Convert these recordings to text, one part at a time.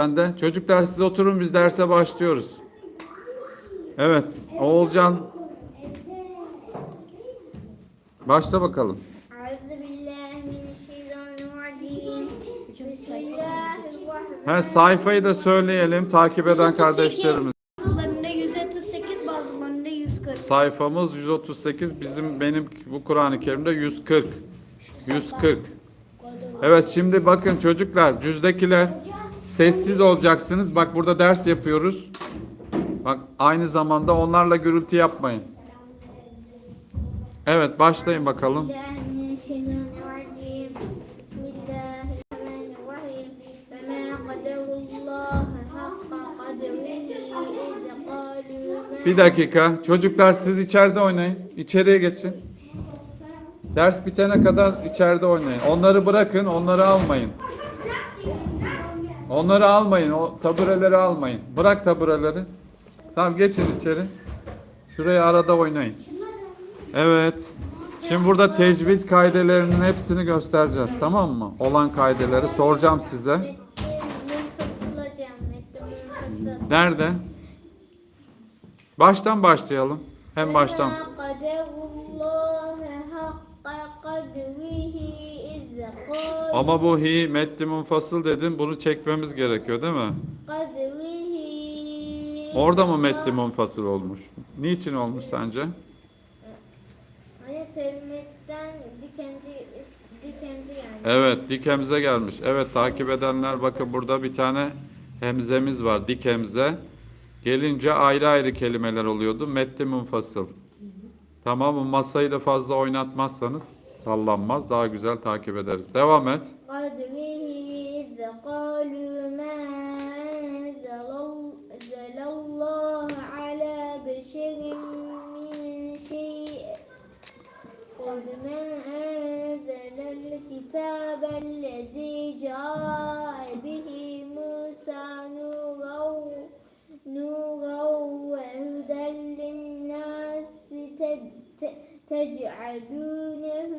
Benden. Çocuklar siz oturun biz derse başlıyoruz. Evet. Oğulcan. Başla bakalım. He, sayfayı da söyleyelim takip eden kardeşlerimiz. Bazılarında 138 bazılarında 140. Sayfamız 138 bizim benim bu Kur'an-ı Kerim'de 140. 140. Evet şimdi bakın çocuklar cüzdekiler. Sessiz olacaksınız. Bak burada ders yapıyoruz. Bak aynı zamanda onlarla gürültü yapmayın. Evet başlayın bakalım. Bir dakika. Çocuklar siz içeride oynayın. İçeriye geçin. Ders bitene kadar içeride oynayın. Onları bırakın, onları almayın. Onları almayın, o tabureleri almayın. Bırak tabureleri. Tamam geçin içeri. Şuraya arada oynayın. Evet. Şimdi burada tecvid kaidelerinin hepsini göstereceğiz tamam mı? Olan kaideleri soracağım size. Nerede? Baştan başlayalım. Hem baştan. Ama bu hi metti munfasıl dedim. Bunu çekmemiz gerekiyor değil mi? Orada mı metti munfasıl olmuş? Niçin olmuş sence? Hani sevmekten dikenci dikenci yani. Evet dikemize gelmiş. Evet takip edenler bakın burada bir tane hemzemiz var dikemze. Gelince ayrı ayrı kelimeler oluyordu. Metti munfasıl. Tamam mı? Masayı da fazla oynatmazsanız sallanmaz. Daha güzel takip ederiz. Devam et. قدره إذ قالوا تجعلونه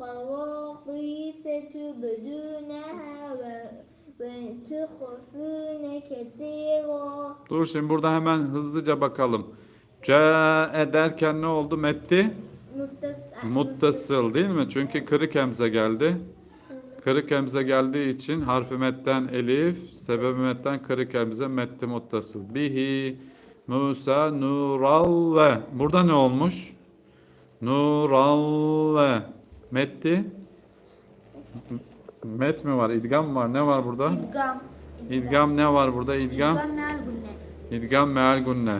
قراطيس تبدونها و- وتخفون كثيرا Dur şimdi burada hemen hızlıca bakalım. C ederken ne oldu? Metti متصل muttasıl değil mi? Çünkü kırık hemze geldi. Kırık hemze geldiği için harfi metten elif, sebebi metten kırık hemze metti muttasıl. Bihi Musa nural ve. Burada ne olmuş? Nural ve. Metti. Met mi var? İdgam mı var? Ne var burada? İdgam. İdgam ne var burada? İdgam. meal. İdgam meal gunne.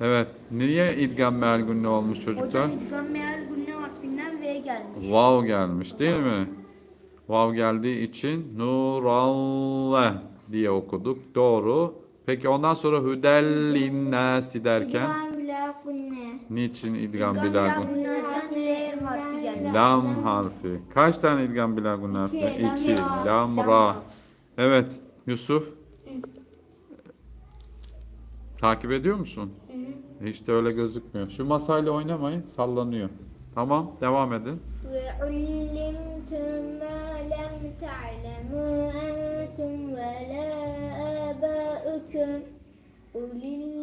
Evet. Niye idgam meal gunne olmuş çocuklar? idgam meal günne harfinden V gelmiş. Vav gelmiş değil mi? Vav geldiği için nuralle diye okuduk. Doğru. Peki ondan sonra hüdellinnâsi derken İdgam Niçin idgam bilagunne? Lam harfi. Kaç tane idgam bilagunne harfi? İki. Lam, ra, Evet. Yusuf. Takip ediyor musun? Hiç de öyle gözükmüyor. Şu masayla oynamayın. Sallanıyor. Tamam. Devam edin. Ve ullimtum ma lem ta'lemu entum ve la abaukum. Ulil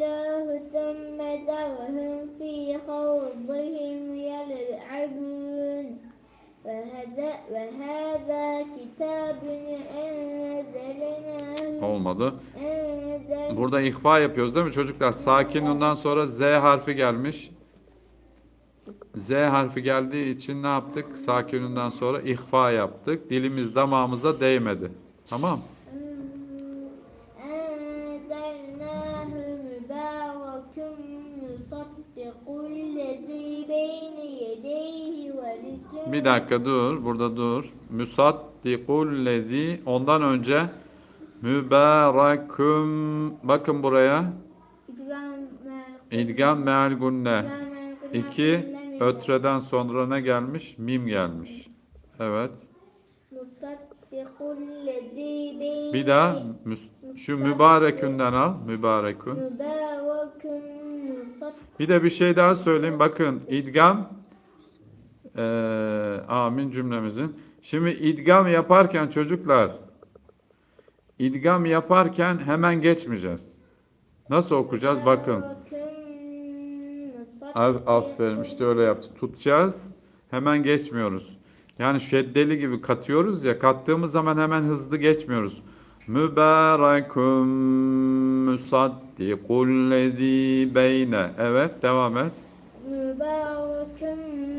ve hâzâ kitabını enzelenâhu. Olmadı. Burada ihfa yapıyoruz değil mi çocuklar? sakin Sakinundan sonra Z harfi gelmiş. Z harfi geldiği için ne yaptık? Sakinundan sonra ihfa yaptık. Dilimiz damağımıza değmedi. Tamam Bir dakika dur. Burada dur. Müsaddikullezi ondan önce mübareküm bakın buraya. İdgam meal gunne. İki ötreden sonra ne gelmiş? Mim gelmiş. Evet. Bir daha şu mübarekünden al. Mübarekün. Bir de bir şey daha söyleyeyim. Bakın idgam e, amin cümlemizin. Şimdi idgam yaparken çocuklar, idgam yaparken hemen geçmeyeceğiz. Nasıl okuyacağız? Bakın. Aferin işte öyle yaptı. Tutacağız. Hemen geçmiyoruz. Yani şeddeli gibi katıyoruz ya. Kattığımız zaman hemen hızlı geçmiyoruz. Mübarekum müsaddikul lezî beyne. Evet devam et. Mübarekum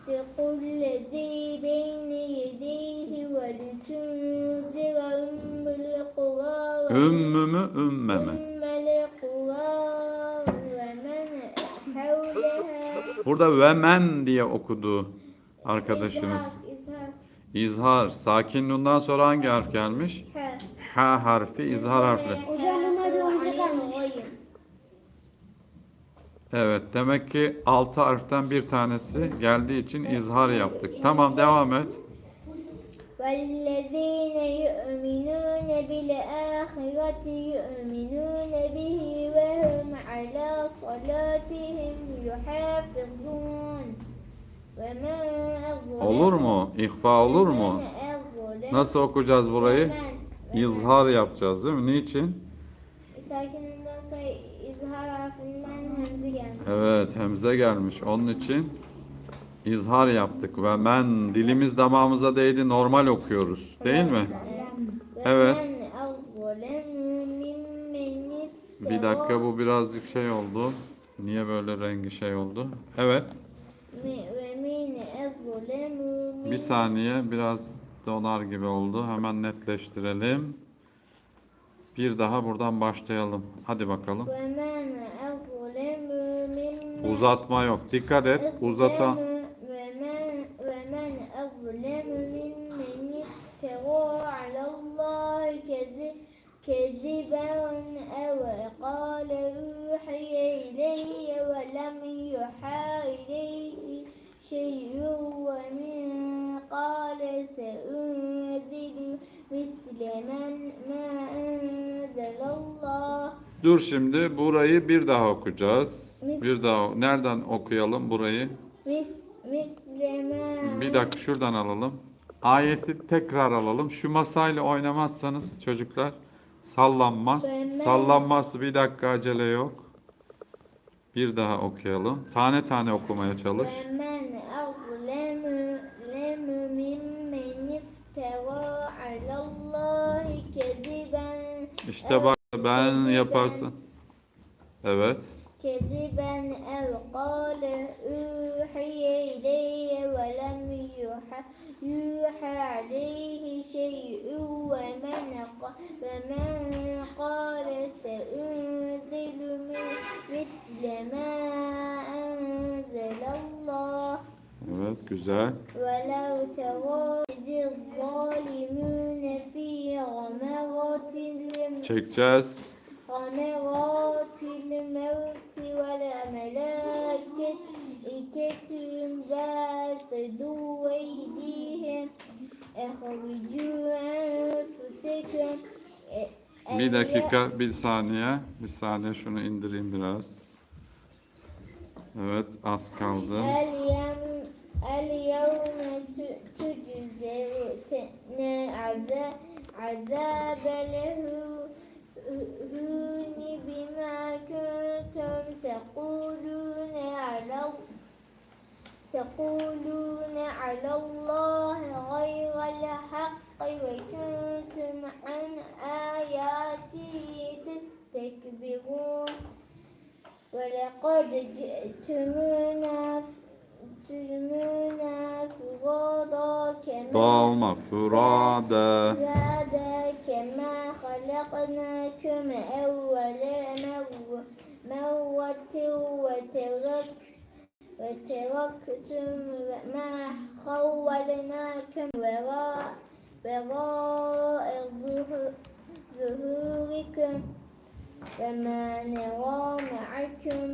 مصدق الذي بين يديه ولتنذر أم القرى Ümmü mü ümme mi? أم القرى ومن حولها Burada ve men diye okudu arkadaşınız. إزهاق إزهاق İzhar. Sakin nundan sonra hangi harf gelmiş? ح Ha harfi izhar harfi. Hocam Evet demek ki altı harften bir tanesi geldiği için izhar yaptık. Tamam devam et. والذين يؤمنون بالآخرة يؤمنون به وهم على صلاتهم يحافظون وما أظلم Olur mu? İhfa olur mu? ومن أظلم Nasıl okuyacağız burayı? ومن- İzhar yapacağız değil mi? Niçin? Sakininden sonra harfinden hemze gelmiş. Evet hemze gelmiş. Onun için izhar yaptık ve men dilimiz damağımıza değdi normal okuyoruz. Değil mi? Evet. Bir dakika bu birazcık şey oldu. Niye böyle rengi şey oldu? Evet. Bir saniye biraz donar gibi oldu. Hemen netleştirelim. Bir daha buradan başlayalım. Hadi bakalım. Uzatma yok. Dikkat et. Uzatan. Dur şimdi burayı bir daha okuyacağız. Bir daha nereden okuyalım burayı? Bir dakika şuradan alalım. Ayeti tekrar alalım. Şu masayla oynamazsanız çocuklar sallanmaz. Sallanmaz. Bir dakika acele yok. Bir daha okuyalım. Tane tane okumaya çalış. İşte bak. ben yaparsın. Evet. كذبا أو قال أوحي إلي ولم يوحى يوحى عليه شيء ومن ق- ومن قال سأنزل مثل ما أنزل الله Evet güzel. ولو ترى Çekeceğiz. Bir dakika, bir saniye. Bir saniye şunu indireyim biraz. Evet, az kaldı. اليوم اليوم ت- تجزون عذاب عذاب الهون بما كنتم تقولون على تقولون على الله غير الحق وكنتم عن آياته تستكبرون ولقد جئتمونا Sürümüne furada keme Dalma furada Furada keme halakna köme evvele mevveti ve terek ve terektüm ma havvelnâküm vera vera zuhurikum ve ma nera ma'akum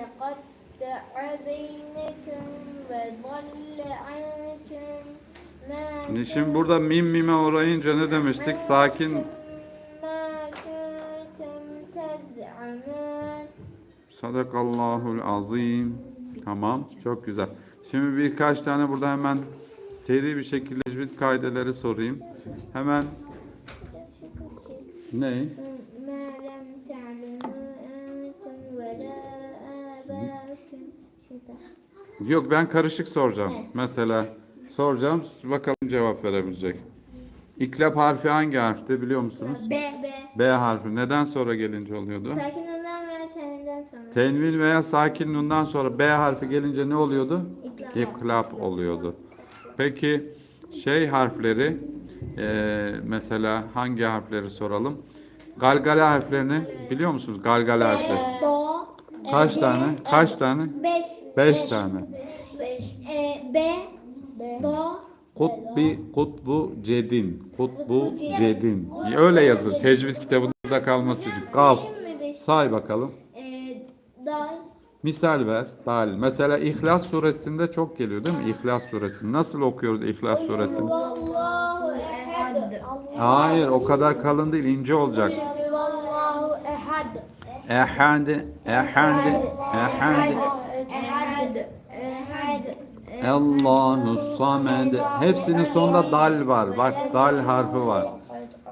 تقطع بينكم وضل عنكم ما Şimdi- Şimdi burada mim mime uğrayınca ne demiştik? Sakin ما كنتم تزعمون Sadakallahul azim. Tamam. Çok güzel. Şimdi birkaç tane burada hemen seri bir şekilde tecvid kaideleri sorayım. Hemen ne? şeyde. Yok ben karışık soracağım. Evet. Mesela soracağım bakalım cevap verebilecek. İklap harfi hangi harfte biliyor musunuz? B. B. B harfi. Neden sonra gelince oluyordu? Sakin nundan veya tenvinden sonra. Tenvin veya sakin nundan sonra B harfi gelince ne oluyordu? İklap, İklap oluyordu. Peki şey harfleri e, mesela hangi harfleri soralım? Galgala harflerini biliyor musunuz? Galgala harfleri. Kaç tane? Kaç tane? Beş. Beş tane. Beş. E, B. Do. Kutbi, kutbu cedin. Kutbu cedin. Öyle yazır. Tecvid kitabında kalması mı beş? Say bakalım. E, dal. Misal ver. Dal. Mesela İhlas suresinde çok geliyor değil mi? İhlas suresi. Nasıl okuyoruz İhlas suresini? Allahu ehad. Hayır o kadar kalın değil ince olacak. Ehad. Ehadi, ehadi. Ehad. Ehad. Allahu samed. Hepsinin sonunda dal var. Bak dal harfi var.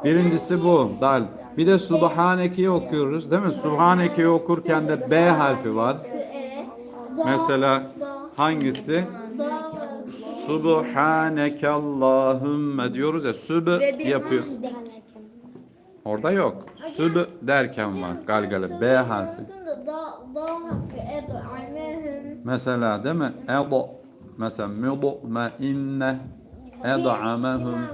Birincisi bu dal. Bir de Subhaneke'yi okuyoruz değil mi? Subhaneke'yi okurken de B harfi var. Mesela hangisi? Subhaneke Allahümme diyoruz ya sübü yapıyor. Orada yok. Sübü derken var galgale B harfi. Edo amehum. Mesela değil mi? Edo. Mesela müdu'me inne ed'amehum.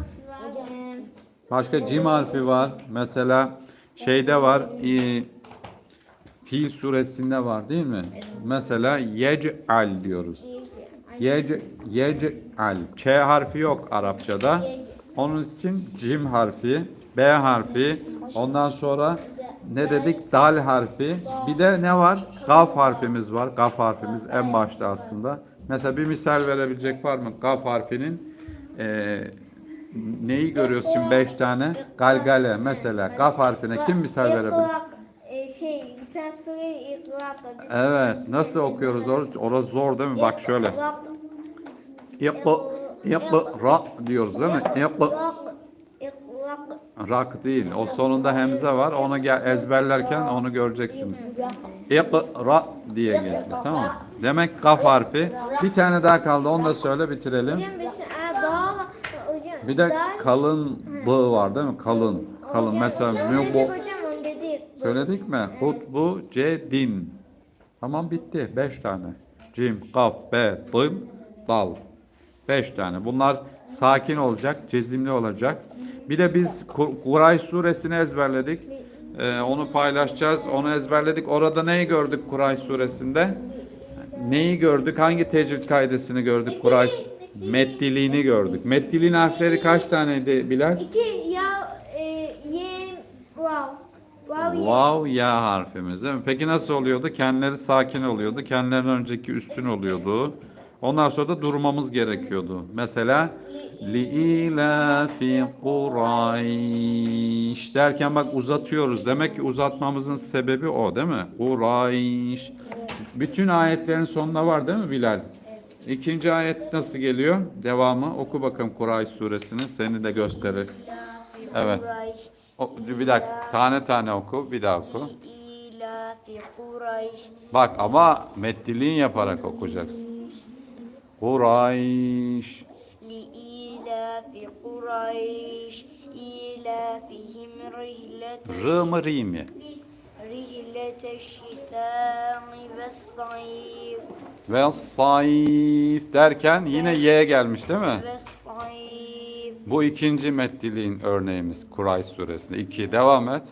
Başka cim harfi var. Mesela şeyde var. e, Fil suresinde var değil mi? Mesela yec'al diyoruz. Yec, yec'al. Ç harfi yok Arapçada. Onun için cim harfi, B harfi, ondan sonra ne dedik? Dal harfi. Bir de ne var? Gaf harfimiz var. Gaf harfimiz en başta aslında. Mesela bir misal verebilecek var mı? Gaf harfinin eee, neyi görüyoruz şimdi? Beş tane. Galgale mesela. Gaf harfine kim misal verebilir? E, şey bir tane Evet. Nasıl okuyoruz? Or- Orası zor değil mi? Bak şöyle. İklak, İqı, iqra diyoruz değil mi? İklak. Rak değil. O sonunda hemze var. Onu gel ezberlerken onu göreceksiniz. İqra diye geliyor. Tamam mı? Demek kaf harfi. Bir tane daha kaldı. Onu da söyle bitirelim. Hocam bir şey Aa, daha var. Hocam Bir de kalın b var değil mi? Kalın. Kalın. Mesela hocam mübo. dedik hocam onu dedik. Söyledik mi? Hutbu cedin. Tamam bitti. Beş tane. Cim, kaf, be, dım, dal. Beş tane. Bunlar sakin olacak, cezimli olacak. Bir de biz Kur- Kurayş suresini ezberledik. Ee, onu paylaşacağız. Onu ezberledik. Orada neyi gördük Kurayş suresinde? Neyi gördük? Hangi tecvid kaidesini gördük Kurayş? Meddiliğini gördük. Meddiliğin harfleri kaç taneydi Bilal? İki ya e, ye wow. Wow ye. Vav ya harfimiz değil mi? Peki nasıl oluyordu? Kendileri sakin oluyordu. Kendilerinden önceki üstün oluyordu. Ondan sonra da durmamız gerekiyordu. Mesela li ila fi Kurayş derken bak uzatıyoruz. Demek ki uzatmamızın sebebi o değil mi? Kurayş. Bütün ayetlerin sonunda var değil mi Bilal? İkinci ayet nasıl geliyor? Devamı oku bakalım Kurayş suresini. Seni de gösterir. Evet. O, bir dakika tane tane oku. Bir daha oku. Bak ama metliliğin yaparak okuyacaksın. Kurayş. لإيلاف قريش إيلافهم رحلة Rı mı ri mi? رحلة الشتاء والصيف Ve sayif derken yine Y gelmiş değil mi? والصيف Bu ikinci meddiliğin örneğimiz Kurayş suresinde. İki devam et.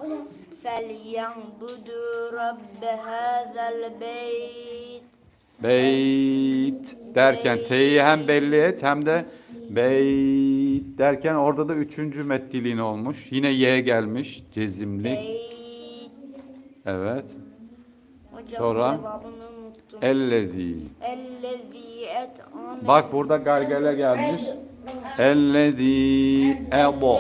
فليعبدوا رب هذا البيت Beyt derken T'yi hem belli et hem de beyt derken orada da üçüncü meddiliğin olmuş. Yine Y gelmiş cezimli. Beyt. Evet. Hocam Sonra? Ellezi. Bak burada gargele gelmiş. Ellezi edo.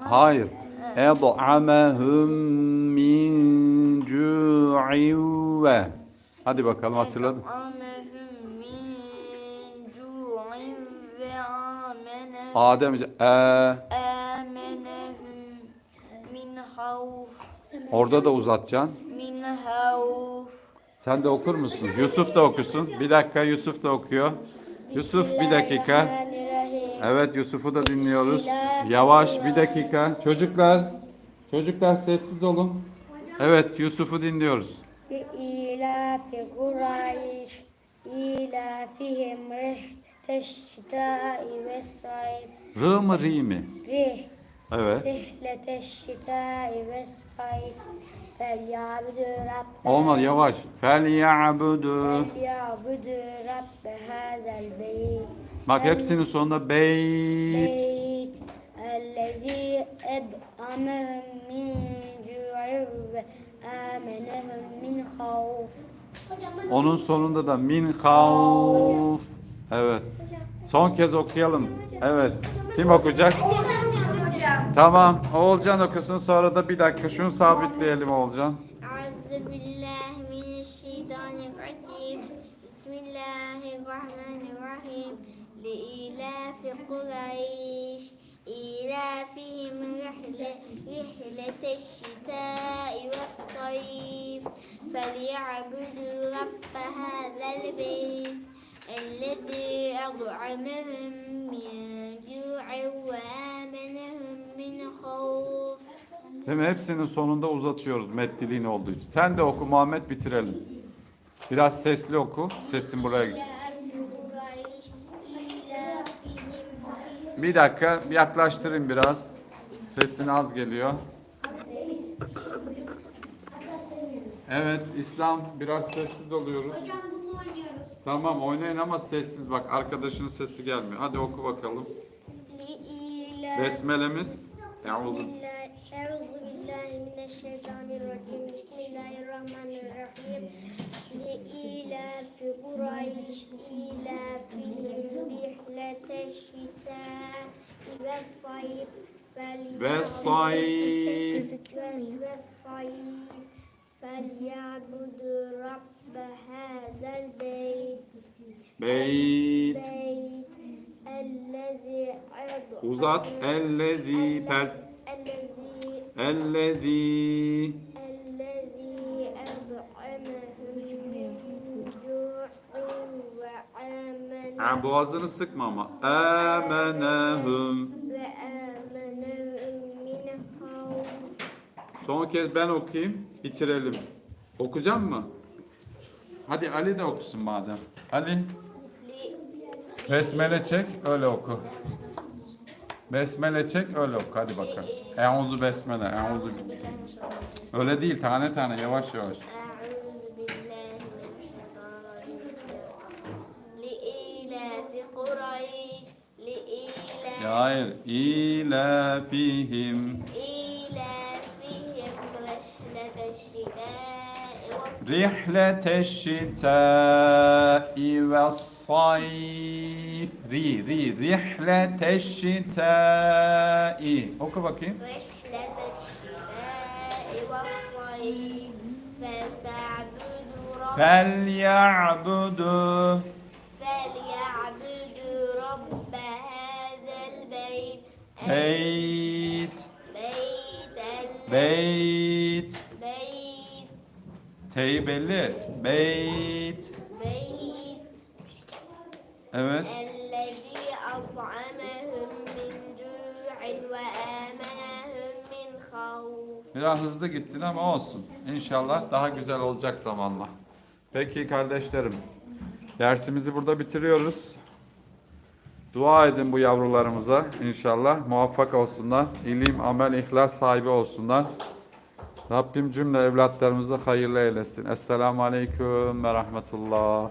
Hayır. Ed'amehum min cu'in ve. Hadi bakalım hatırladın. Adem e, orada da uzatacaksın. Sen de okur musun? Yusuf da okusun. Bir dakika Yusuf da okuyor. Yusuf bir dakika. Evet Yusuf'u da dinliyoruz. Yavaş bir dakika. Çocuklar. Çocuklar sessiz olun. Evet Yusuf'u dinliyoruz. İlafi Kureyş İlafihim rihteşşitâi ve sayf Rı mı ri mi? Rih Evet. Rihleteşşitâi ve sayf Felyabudu rabbe Olmaz yavaş. Felyabudu. Felyabudu rabbe hazel beyt Bak hepsinin sonunda beyt. Beyt Ellezî ed'amehum min onun sonunda da min havf. Evet. Son kez okuyalım. Evet. Kim okuyacak? Tamam. Oğulcan okusun sonra da bir dakika şunu sabitleyelim Oğulcan. Bismillahirrahmanirrahim. Li ilafi Kureyş. الرجيم بسم الله الرحمن الرحيم لإيلاف قريش إيلافهم رحلة, رحلة الشتاء والصيف فليعبدوا رب هذا البيت الذي أطعمهم من جوع وآمنهم من خوف Değil mi? Hepsinin sonunda uzatıyoruz meddiliğin olduğu için. Sen de oku Muhammed bitirelim. Biraz sesli oku. Sesin buraya git. Bir dakika bir yaklaştırayım biraz. Sesin az geliyor. Evet İslam biraz sessiz oluyoruz. Hocam bunu oynuyoruz. Tamam oynayın ama sessiz bak arkadaşının sesi gelmiyor. Hadi oku bakalım. Besmelemiz. Euzu أعوذ بالله من الشيطان الرجيم بسم الله الرحمن الرحيم لإيلاف قريش إيلافهم رحلة الشتاء والصيف والصيف. والصيف فليعبدوا رب هذا البيت Beyt. بيت الذي أطعمهم- Uzat. Ellezi. Pes. الذي Ellezi. Ha, boğazını sıkma ama. Amenehum. Son kez ben okuyayım, bitirelim. Okuyacak mı? Hadi Ali de okusun madem. Ali. Besmele çek, öyle oku. Besmele çek, öyle oku. Hadi bakalım. Euzu besmele, euzu. Öyle değil, tane tane, yavaş yavaş. الشاعر إيلافهم إيلافهم رحلة الشتاء رحلة الشتاء والصيف. ري ري رحلة الشتاء. أوكي bakayım رحلة الشتاء والصيف. فليعبدوا Beyt. Beyt. Beyt. T'yi belli et. Beyt. Evet. Ellezî. Biraz hızlı gittin ama olsun. İnşallah daha güzel olacak zamanla. Peki kardeşlerim. Dersimizi burada bitiriyoruz. Dua edin bu yavrularımıza inşallah. Muvaffak olsunlar. İlim, amel, ihlas sahibi olsunlar. Rabbim cümle evlatlarımızı hayırlı eylesin. Esselamu Aleyküm ve Rahmetullah.